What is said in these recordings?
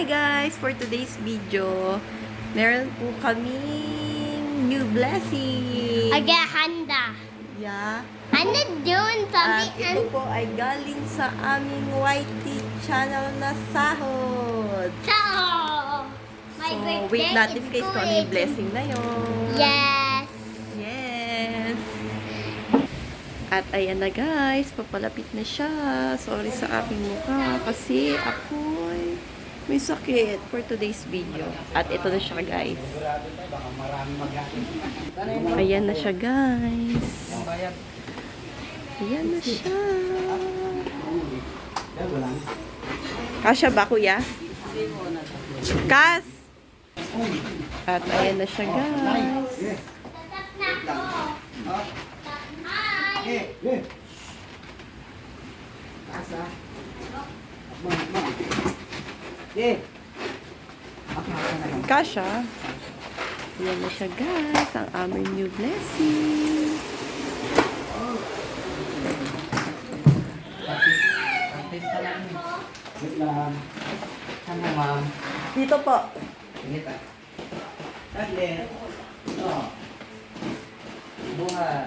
Hi guys! For today's video, meron po kaming new blessing. Agahanda. Yeah. Ano doon? At Sabi, ito po ay galing sa aming YT channel na sahod. my So, birthday wait natin guys kung ano yung blessing na yun. Yes. Yes! At ayan na guys, papalapit na siya. Sorry sa aking mukha kasi ako'y may sakit for today's video. At ito na siya guys. Ayan na siya guys. Ayan na siya. Kasya ba kuya? Kas! At ayan na siya guys. Tatak na ako. Hi. Kasha. Yan na siya guys, ang aming new blessing. Ano, ma'am? Dito po. Sige ta. Saglit. Ito. Buhat.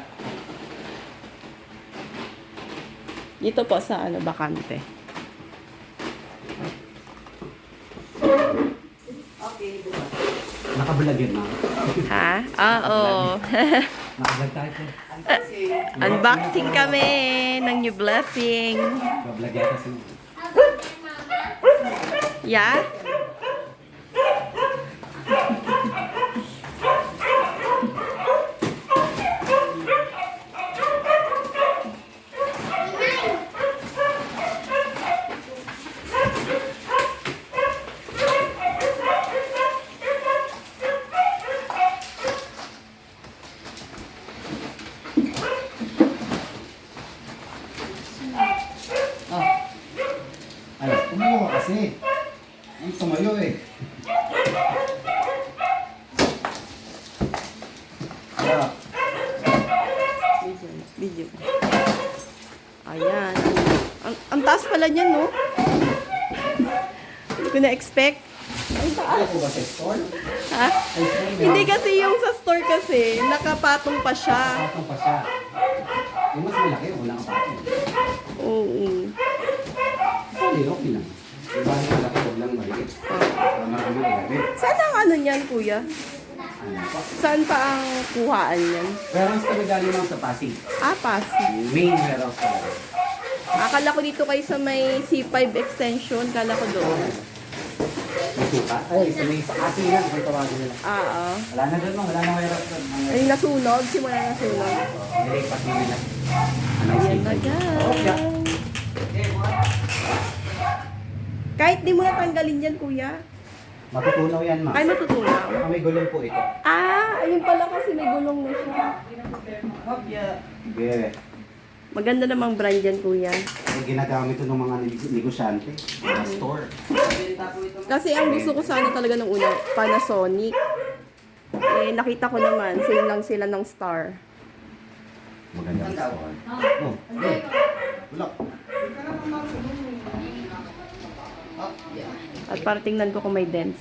Dito po sa ano, bakante. Okay, buhat. Yun, ma'am. Ha? Ah, oo. Nakabulag tayo po. Unboxing kami ng new blessing. Nakabulag yata si Yeah? Ay, kumuha kasi. Ang tumayo eh. Video. Video. Ayan. Ang, ang taas pala niyan, no? Hindi ko na-expect. ano ba sa store? Ha? Hindi kasi yung sa store kasi, nakapatong pa siya. Patong pa siya. Yung mas malaki, wala kang patong. Oo. Sorry, okay lang. Lang. Saan ang ano niyan, kuya? Saan pa ang kuhaan niyan? Warehouse kami galing lang sa Pasig. Ah, Pasig. Main warehouse talaga. Akala ko dito kayo sa may C5 extension. Kala ko doon. May suka. Ay, sa may Pasig yan, kung tawagin nila. Ah, ah. Wala na doon, wala na warehouse doon. Ay, nasunog. Simula nasunog. Nilipat nila. Ano Ayan na, guys. Kahit di mo natanggalin yan, kuya. Matutunaw yan, ma. Ay, matutunaw. Ah, may gulong po ito. Ah, ayun pala kasi may gulong na siya. Yeah. Maganda namang brand yan, kuya. Ay, ginagamit ito ng mga nego- negosyante. Mga store. Kasi ang gusto ko sana talaga ng una, Panasonic. Eh, nakita ko naman, same lang sila ng Star. Maganda ang store. Oh, hey. Wala. At para tingnan ko kung may dents.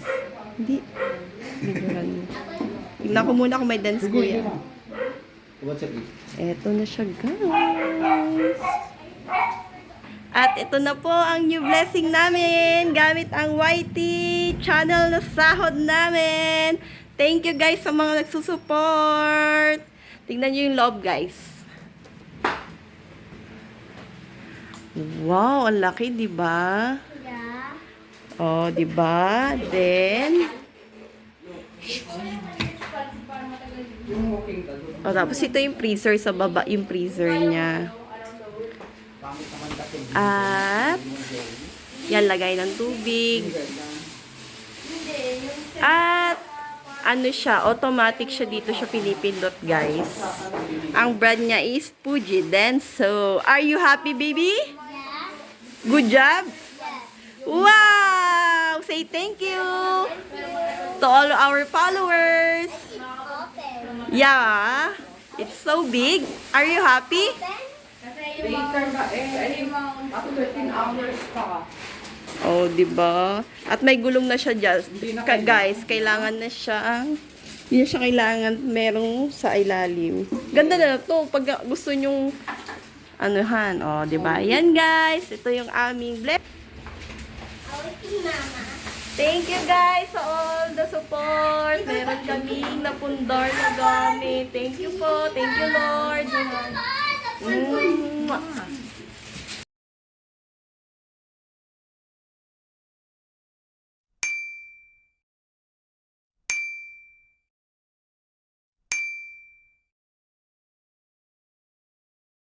Hindi. Tingnan ko muna kung may dents, kuya. Eto na siya, guys. At ito na po ang new blessing namin gamit ang YT channel na sahod namin. Thank you guys sa mga nagsusupport. Tingnan nyo yung love, guys. Wow, ang laki, di ba? Yeah. Oh, di ba? Then, oh, tapos ito yung freezer sa baba, yung freezer niya. At, yan, lagay ng tubig. At, ano siya, automatic siya dito siya pinipindot, guys. Ang brand niya is Fuji Denso. Are you happy, baby? Good job? Wow! Say thank you to all our followers. Yeah. It's so big. Are you happy? Later ba eh, after 13 hours pa. Oh, 'di ba? At may gulong na siya. Ka, guys, kailangan na siya hindi na siya kailangan merong sa ilalim. Ganda na to pag gusto nyong anuhan. Oh, 'di ba? Yan guys, ito yung aming bless. Awit mama. Thank you guys sa all the support. Meron kaming napundar na gamit. Thank you po. Thank you Lord. Mm.